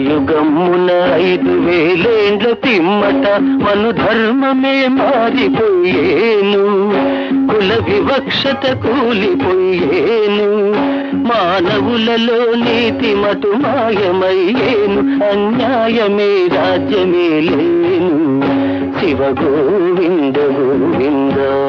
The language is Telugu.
కలియుగమున ఐదు వేలేండ్ల తిమ్మట మను ధర్మమే మారిపోయేను. కుల వివక్షత కూలిపోయేను. మానవులలో నీతి మటు మాయమయ్యేను అన్యాయమే రాజ్యమే లేను. శివ గోవింద గోవింద.